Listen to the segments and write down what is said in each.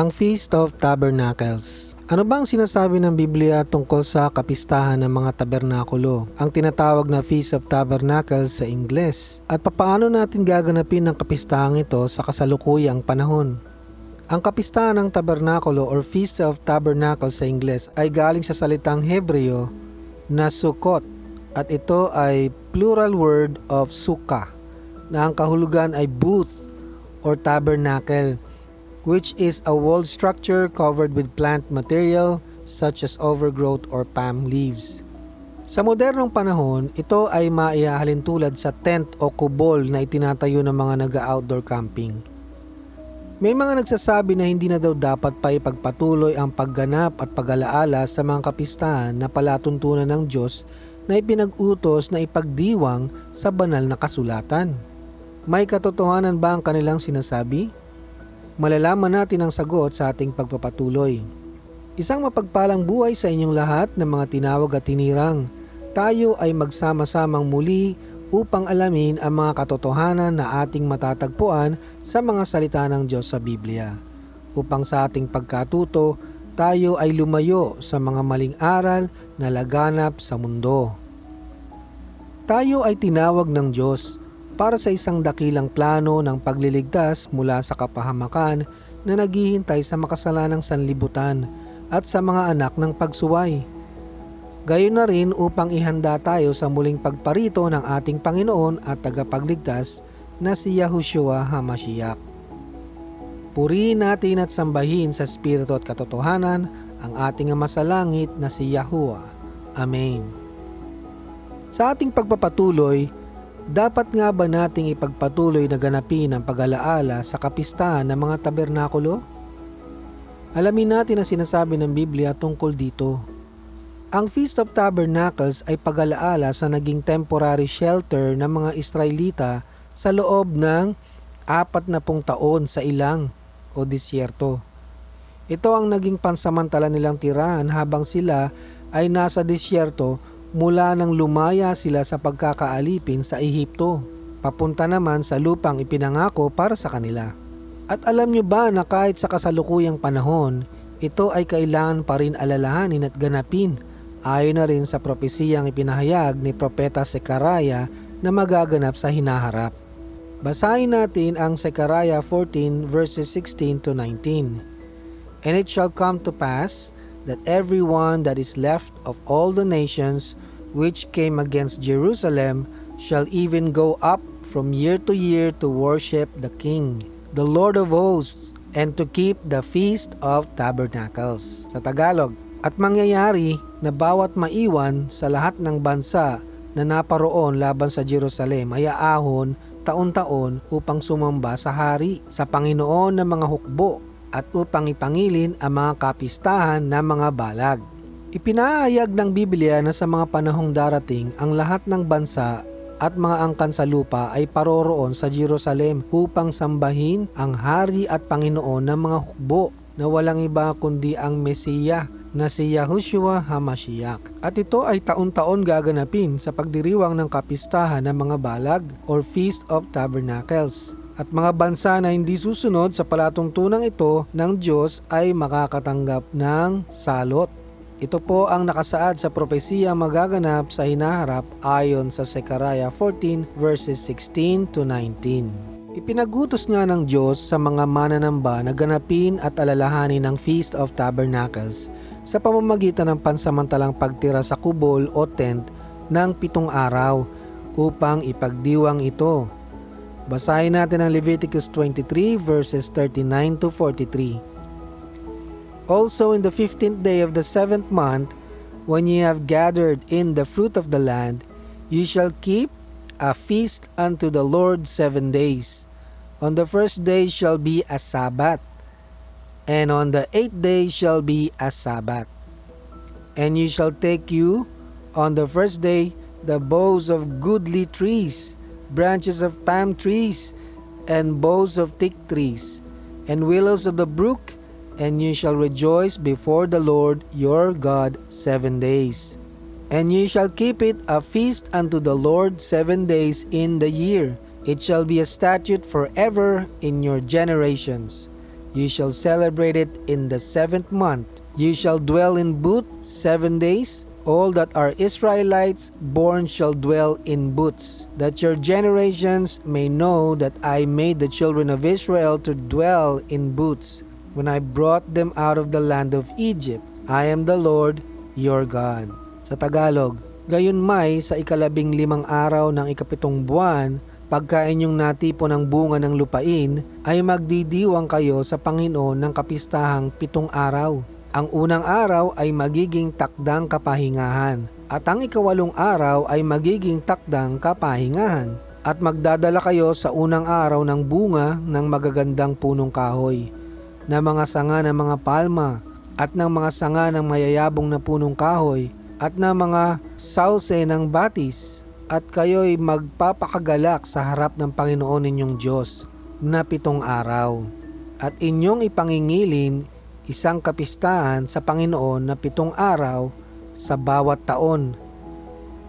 Ang Feast of Tabernacles. Ano ba ang sinasabi ng Biblia tungkol sa kapistahan ng mga tabernakulo? Ang tinatawag na Feast of Tabernacles sa Ingles. At papaano natin gaganapin ang kapistahang ito sa kasalukuyang panahon? Ang kapistahan ng tabernakulo or Feast of Tabernacles sa Ingles ay galing sa salitang Hebreo na Sukkot at ito ay plural word of sukkah na ang kahulugan ay booth or tabernacle which is a walled structure covered with plant material such as overgrowth or palm leaves. Sa modernong panahon, ito ay maihahalin tulad sa tent o kubol na itinatayo ng mga naga-outdoor camping. May mga nagsasabi na hindi na daw dapat pa ipagpatuloy ang pagganap at pag-alaala sa mga kapistahan na palatuntunan ng Diyos na ipinag-utos na ipagdiwang sa banal na kasulatan. May katotohanan ba ang kanilang sinasabi? Malalaman natin ang sagot sa ating pagpapatuloy. Isang mapagpalang buhay sa inyong lahat ng mga tinawag at tinirang. Tayo ay magsama-samang muli upang alamin ang mga katotohanan na ating matatagpuan sa mga salita ng Diyos sa Biblia. Upang sa ating pagkatuto, tayo ay lumayo sa mga maling aral na laganap sa mundo. Tayo ay tinawag ng Diyos para sa isang dakilang plano ng pagliligtas mula sa kapahamakan na naghihintay sa makasalanang sanlibutan at sa mga anak ng pagsuway. Gayon na rin upang ihanda tayo sa muling pagparito ng ating Panginoon at tagapagligtas na si Yahushua HaMashiach. Purihin natin at sambahin sa Espiritu at katotohanan ang ating Ama sa Langit na si Yahuwah. Amen. Sa ating pagpapatuloy, dapat nga ba nating ipagpatuloy na ganapin ang pag-alaala sa kapistahan ng mga tabernakulo? Alamin natin ang sinasabi ng Biblia tungkol dito. Ang Feast of Tabernacles ay pag-alaala sa naging temporary shelter ng mga Israelita sa loob ng apat na pung taon sa ilang o disyerto. Ito ang naging pansamantala nilang tirahan habang sila ay nasa disyerto mula nang lumaya sila sa pagkakaalipin sa Ehipto, papunta naman sa lupang ipinangako para sa kanila. At alam nyo ba na kahit sa kasalukuyang panahon, ito ay kailangan pa rin alalahanin at ganapin ayon na rin sa propesiyang ipinahayag ni Propeta Sekaraya na magaganap sa hinaharap. Basahin natin ang Sekaraya 14 verses 16 to 19. And it shall come to pass that everyone that is left of all the nations which came against Jerusalem shall even go up from year to year to worship the King, the Lord of hosts, and to keep the Feast of Tabernacles. Sa Tagalog, at mangyayari na bawat maiwan sa lahat ng bansa na naparoon laban sa Jerusalem ay aahon taon-taon upang sumamba sa hari, sa Panginoon ng mga hukbo at upang ipangilin ang mga kapistahan ng mga balag. Ipinahayag ng Biblia na sa mga panahong darating ang lahat ng bansa at mga angkan sa lupa ay paroroon sa Jerusalem upang sambahin ang hari at Panginoon ng mga hukbo na walang iba kundi ang Mesiya na si Yahushua HaMashiach. At ito ay taon-taon gaganapin sa pagdiriwang ng kapistahan ng mga balag or Feast of Tabernacles at mga bansa na hindi susunod sa palatuntunang ito ng Diyos ay makakatanggap ng salot. Ito po ang nakasaad sa propesiya magaganap sa hinaharap ayon sa Sekaraya 14 verses 16 to 19. Ipinagutos nga ng Diyos sa mga mananamba na ganapin at alalahanin ang Feast of Tabernacles sa pamamagitan ng pansamantalang pagtira sa kubol o tent ng pitong araw upang ipagdiwang ito. Basahin natin ang Leviticus 23 verses 39 to 43. Also in the fifteenth day of the seventh month, when ye have gathered in the fruit of the land, you shall keep a feast unto the Lord seven days. On the first day shall be a Sabbath, and on the eighth day shall be a Sabbath. And you shall take you on the first day the boughs of goodly trees, branches of palm trees, and boughs of thick trees, and willows of the brook, and you shall rejoice before the Lord your God seven days. And you shall keep it a feast unto the Lord seven days in the year. It shall be a statute forever in your generations. You shall celebrate it in the seventh month. You shall dwell in booth seven days. All that are Israelites born shall dwell in booths, that your generations may know that I made the children of Israel to dwell in booths when I brought them out of the land of Egypt. I am the Lord your God. Sa Tagalog, gayon may sa ikalabing limang araw ng ikapitong buwan, pagka inyong natipon ang bunga ng lupain, ay magdidiwang kayo sa Panginoon ng kapistahang pitong araw. Ang unang araw ay magiging takdang kapahingahan, at ang ikawalong araw ay magiging takdang kapahingahan. At magdadala kayo sa unang araw ng bunga ng magagandang punong kahoy, na mga sanga ng mga palma, at ng mga sanga ng mayayabong na punong kahoy, at ng mga sauce ng batis, at kayo'y magpapakagalak sa harap ng Panginoon ninyong Diyos na pitong araw. At inyong ipangingilin isang kapistahan sa Panginoon na pitong araw sa bawat taon.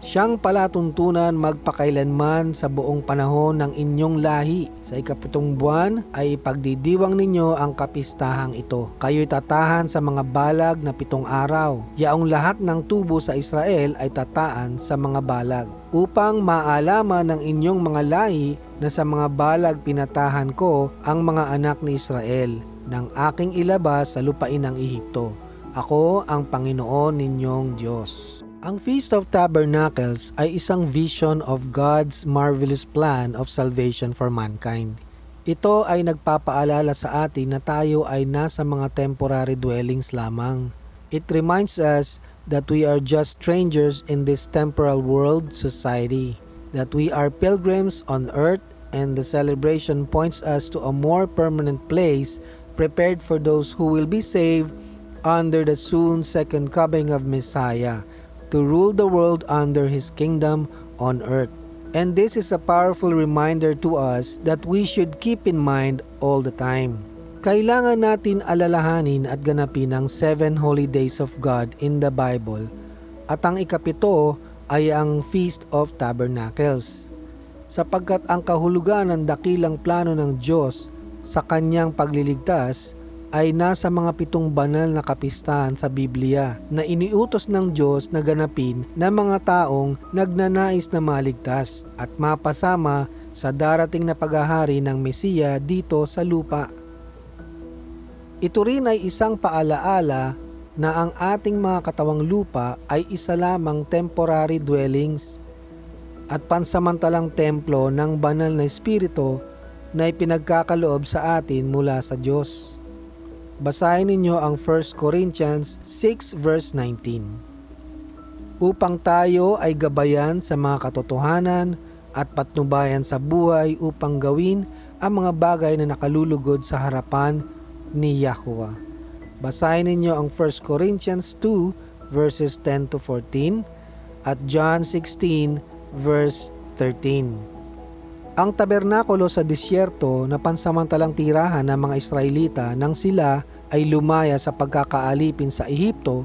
Siyang palatuntunan magpakailanman sa buong panahon ng inyong lahi. Sa ikapitong buwan ay ipagdidiwang ninyo ang kapistahang ito. Kayo'y tatahan sa mga balag na pitong araw. Yaong lahat ng tubo sa Israel ay tataan sa mga balag. Upang maalaman ng inyong mga lahi na sa mga balag pinatahan ko ang mga anak ni Israel ng aking ilabas sa lupain ng Ehipto. Ako ang Panginoon ninyong Diyos. Ang Feast of Tabernacles ay isang vision of God's marvelous plan of salvation for mankind. Ito ay nagpapaalala sa atin na tayo ay nasa mga temporary dwellings lamang. It reminds us that we are just strangers in this temporal world society, that we are pilgrims on earth and the celebration points us to a more permanent place prepared for those who will be saved under the soon second coming of Messiah to rule the world under his kingdom on earth. And this is a powerful reminder to us that we should keep in mind all the time. Kailangan natin alalahanin at ganapin ang seven holy days of God in the Bible at ang ikapito ay ang Feast of Tabernacles. Sapagkat ang kahulugan ng dakilang plano ng Diyos sa kanyang pagliligtas ay nasa mga pitong banal na kapistahan sa Biblia na iniutos ng Diyos na ganapin ng mga taong nagnanais na maligtas at mapasama sa darating na paghahari ng Mesiya dito sa lupa. Ito rin ay isang paalaala na ang ating mga katawang lupa ay isa lamang temporary dwellings at pansamantalang templo ng banal na espiritu na ipinagkakaloob sa atin mula sa Diyos. Basahin ninyo ang 1 Corinthians 6 verse 19. Upang tayo ay gabayan sa mga katotohanan at patnubayan sa buhay upang gawin ang mga bagay na nakalulugod sa harapan ni Yahuwah. Basahin ninyo ang 1 Corinthians 2 verses 10 to 14 at John 16 verse 13. Ang tabernakulo sa disyerto na pansamantalang tirahan ng mga Israelita nang sila ay lumaya sa pagkakaalipin sa Ehipto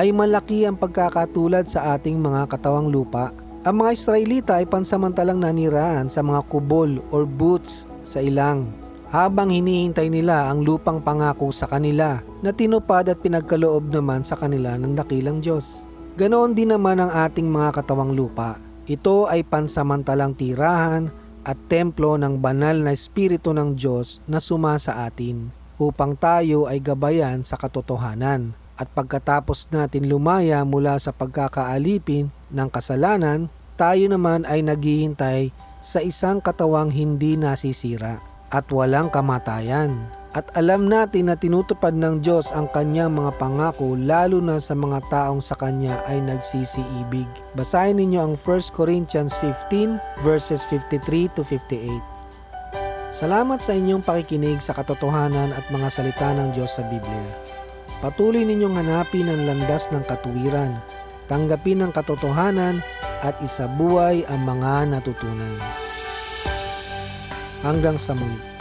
ay malaki ang pagkakatulad sa ating mga katawang lupa. Ang mga Israelita ay pansamantalang nanirahan sa mga kubol or booths sa ilang habang hinihintay nila ang lupang pangako sa kanila na tinupad at pinagkaloob naman sa kanila ng dakilang Diyos. Ganoon din naman ang ating mga katawang lupa. Ito ay pansamantalang tirahan at templo ng banal na Espiritu ng Diyos na suma sa atin upang tayo ay gabayan sa katotohanan. At pagkatapos natin lumaya mula sa pagkakaalipin ng kasalanan, tayo naman ay naghihintay sa isang katawang hindi nasisira at walang kamatayan. At alam natin na tinutupad ng Diyos ang kanyang mga pangako lalo na sa mga taong sa kanya ay nagsisiibig. Basahin ninyo ang 1 Corinthians 15 verses 53 to 58. Salamat sa inyong pakikinig sa katotohanan at mga salita ng Diyos sa Biblia. Patuloy ninyong hanapin ang landas ng katuwiran, tanggapin ang katotohanan at isabuhay ang mga natutunan. Hanggang sa muli.